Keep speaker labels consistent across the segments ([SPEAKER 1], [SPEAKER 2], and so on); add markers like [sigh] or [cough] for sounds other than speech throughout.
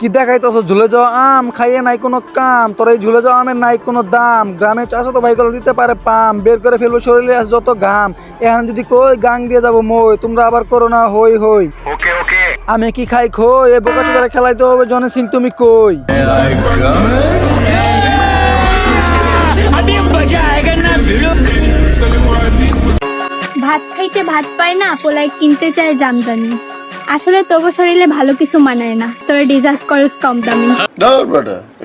[SPEAKER 1] কি দেখাইতেছ? ঝুলে যাওয়া আম খাইয়ে নাই কোনো কাম। তোর এই ঝুলে যাওয়া আমের নাই কোনো দাম। গ্রামে চাষো তো ভাইগুলো দিতে পারে পাম। বের করে ফেলব শরীরে আস যত ঘাম। এখন যদি কই গাং দিয়ে যাব মই তোমরা আবার করো না হই হই।
[SPEAKER 2] ওকে ওকে।
[SPEAKER 1] আমি কি খাই খই? এ বোকা চোদারে খেলাইতে হবে জনে সিং তুমি কই?
[SPEAKER 3] ভাত খাইতে ভাত পায় না পোলায় কিনতে চায় জামদানি। আসলে তোগো শরীরে ভালো কিছু মানায় না। তোরা ডিজার্ভ করস কম দামি।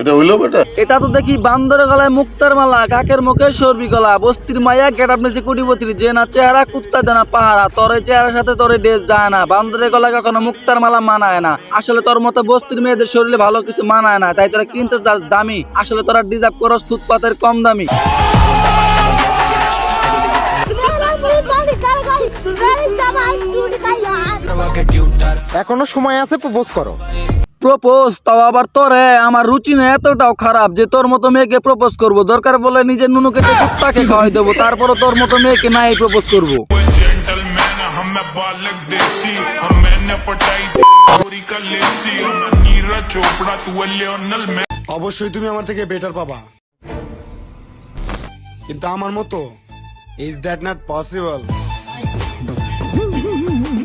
[SPEAKER 4] এটা হইল বেটা
[SPEAKER 1] এটা তো দেখি বান্দরের গলায় মুক্তার মালা কাকের মুখে সর্বি গলা বস্তির মাইয়া গেট আপনি সে কুটিপতির যে না চেহারা কুত্তা দেনা পাহারা তোর চেহারার সাথে তোর ড্রেস যায় না বান্দরের গলায় কখনো মুক্তার মালা মানায় না। আসলে তোর মতো বস্তির মেয়েদের শরীরে ভালো কিছু মানায় না তাই তোরা কিনতে চাস দামি। আসলে তোরা ডিজার্ভ করস ফুটপাতের কম দামি।
[SPEAKER 5] এখনও সময় আছে প্রপোজ করো।
[SPEAKER 1] প্রপোজ তাও আবার তোরে আমার রুচি না এতটাও খারাপ যে তোর মতো মেয়েকে প্রপোজ করব। দরকার বলে নিজের নুনুকে কেটে কুত্তাকে খাওয়াই দেবো তারপরে তোর মতো মেয়েকে নাই প্রপোজ করব।
[SPEAKER 5] অবশ্যই তুমি আমার থেকে বেটার পাবা। কিন্তু আমার মতো ইজ দ্যাট নট পসিবল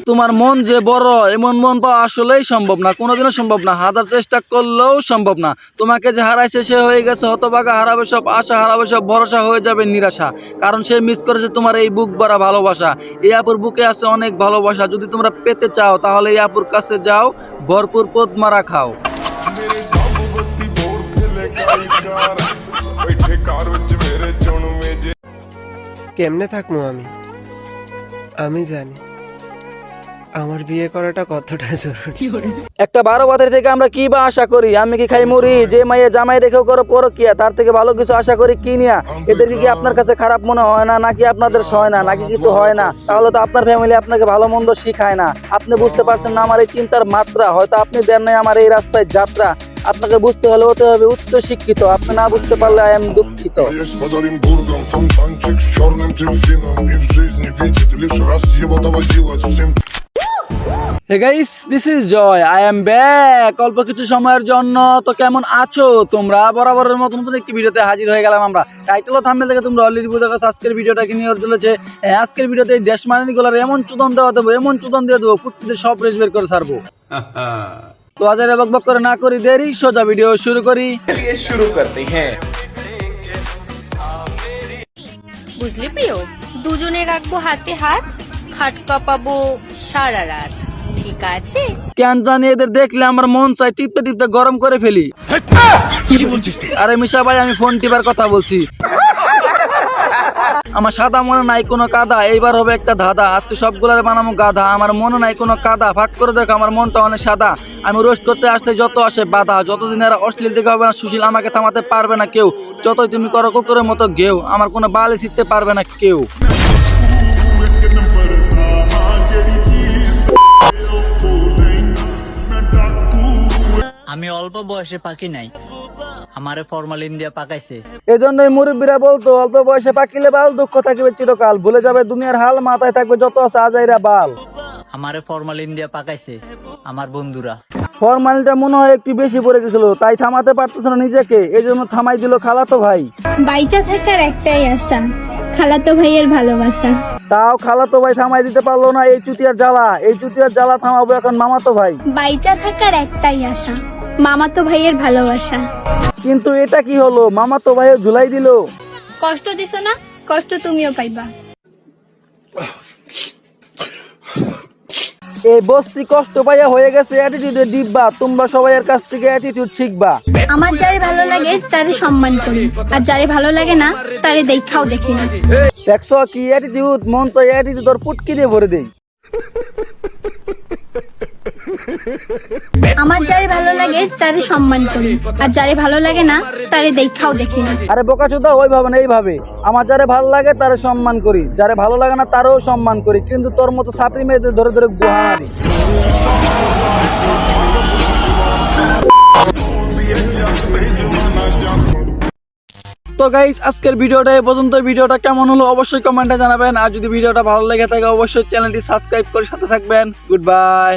[SPEAKER 1] তোমার মন যে বড় এমন মন পাওয়া আসলেই সম্ভব না। কোনোদিনও সম্ভব না। হাজার চেষ্টা করলেও সম্ভব না। তোমাকে যে হারাইছে সে হয়ে গেছে হতবাগা হারাবে সব আশা হারাবে সব ভরসা হয়ে যাবে নিরাশা। কারণ সে মিস করেছে তোমার এই বুক ভরা ভালোবাসা। এই আপুর বুকে আছে অনেক ভালোবাসা। যদি তোমরা পেতে চাও তাহলে এই আপুর কাছে যাও ভরপুর পদ মারা খাও।
[SPEAKER 6] কেমনে থাকব আমি? আমি জানি। আমার বিয়ে করাটা কতটা [laughs] জরুরি
[SPEAKER 1] একটা বারো বাতের থেকে আমরা কি বা আশা করি আমি কি খাই মরি যে মাইয়ে জামাই রেখেও করো পরকিয়া তার থেকে ভালো কিছু আশা করি কি নিয়া এদেরকে কি আপনার কাছে খারাপ মনে হয় না নাকি আপনাদের সয় না নাকি কিছু হয় না তাহলে তো আপনার ফ্যামিলি আপনাকে ভালো মন্দ শিখায় না আপনি বুঝতে পারছেন না আমার এই চিন্তার মাত্রা হয়তো আপনি দেন নাই আমার এই রাস্তায় যাত্রা আপনাকে বুঝতে হলে হতে হবে উচ্চ শিক্ষিত আপনি না বুঝতে পারলে আই এম দুঃখিত
[SPEAKER 7] Я с Оренбургом, фонтанчик с черным дельфином И в жизни видит лишь раз его довозила совсем
[SPEAKER 1] hey guys this is Joy I am back অল্প কিছু সময়ের জন্য তো কেমন আছো? তোমরা বরাবরের মতো নতুন একটি ভিডিওতে হাজির হয়ে গেলাম আমরা। টাইটেল ও থাম্বনেল থেকে তোমরা অলরেডি বুঝে গেছো আজকের ভিডিওটা কি নিয়ে চলেছে। হ্যাঁ, আজকের ভিডিওতে এই দেশ মানিনি গুলার এমন চুদন দেওয়া দেবো এমন চুদন দিয়ে দেবো ফুটতে সব রেস বের করে ছাড়বো। তো আজারে বকবক করে না করি দেরি সোজা ভিডিও শুরু করি।
[SPEAKER 8] বুঝলি প্রিয় দুজনে রাখব হাতে হাত খাট কাঁপাবো সারা রাত। ঠিক আছে?
[SPEAKER 1] কেন জানি এদের দেখলে আমার মন চাই টিপতে টিপতে গরম করে ফেলি। আরে মিশা ভাই আমি ফোন টিপার কথা বলছি। আমার সাদা মনে নাই কোনো কাদা এইবার হবে একটা ধাঁধা। আজকে সবগুলার বানাবো গাধা আমার মনে নাই কোনো কাদা। ভাগ করে দেখো আমার মনটা অনেক সাদা। আমি রোস্ট করতে আসলে যত আসে বাধা যতদিন এরা অশ্লীল দেখে হবে না সুশীল আমাকে থামাতে পারবে না কেউ। যতই তুমি করো কুকুরের মতো গেও আমার কোনো বালি শিখতে পারবে না কেউ।
[SPEAKER 9] আমি অল্প বয়সে পাকি নাই। আমারে ফরমালিন দিয়া পাকাইছে।
[SPEAKER 1] এই জন্যই মুরব্বীরা বলতো অল্প বয়সে পাকিলে বাল দুঃখ থাকিবে চিরকাল। ভুলে যাবে দুনিয়ার হাল মাথায় থাকবে যত আছে আজাইরা বাল।
[SPEAKER 9] আমারে ফরমালিন দিয়া পাকাইছে আমার বন্ধুরা।
[SPEAKER 1] ফরমালিটা মনে হয় একটু বেশি পড়ে গেছিল তাই থামাতে পারতেছে না নিজেকে। এই জন্য থামাই দিল খালাতো ভাই।
[SPEAKER 3] বাইচা থাকার একটাই আশা খালাতো ভাইয়ের ভালোবাসা।
[SPEAKER 1] তাও খালাতো ভাই থামাই দিতে পারল না এই চুতিয়ার জ্বালা। এই চুতিয়ার জ্বালা থামাবো এখন মামাতো ভাই।
[SPEAKER 3] বাইচা থাকার একটাই আশা মামাতো ভাইয়ের ভালোবাসা।
[SPEAKER 1] কিন্তু এটা কি হলো? মামাতো ভাইও ঝুলাই দিল।
[SPEAKER 3] কষ্ট দিছো না? কষ্ট তুমিও পাইবা।
[SPEAKER 1] এই বস্তি কষ্ট পাইয়া হয়ে গেছে অ্যাটিটিউডের ডিব্বা তোমরা সবাই এর কাছ থেকে অ্যাটিটিউড শিখবা।
[SPEAKER 3] আমার যারে ভালো লাগে তারে সম্মান করি। আর যারে ভালো লাগে না তারে দেখাও দেখি না।
[SPEAKER 1] দেখছ কি? অ্যাটিটিউড মন চাই অ্যাটিটিউড ওর পুটকি দিয়ে ভরে দেই।
[SPEAKER 3] আমার যারে ভালো লাগে তারে সম্মান করি। আর যারে ভালো লাগে না, তারে দেখাও দেখি না।
[SPEAKER 1] আরে বোকা চোদা ওইভাবে না, এইভাবে। আমার যারে ভালো লাগে, তারে সম্মান করি। যারে ভালো লাগে না, তারও সম্মান করি। কিন্তু তোর মতো সাপড়ি মেয়েদের ধরে ধরে গুহা মারি। তো গাইস আজকের ভিডিওটা এই পর্যন্ত। ভিডিওটা কেমন হলো অবশ্যই কমেন্টে জানাবেন। আর যদি ভিডিওটা ভালো লেগে থাকে, অবশ্যই চ্যানেলটি সাবস্ক্রাইব করে সাথে থাকবেন। Good bye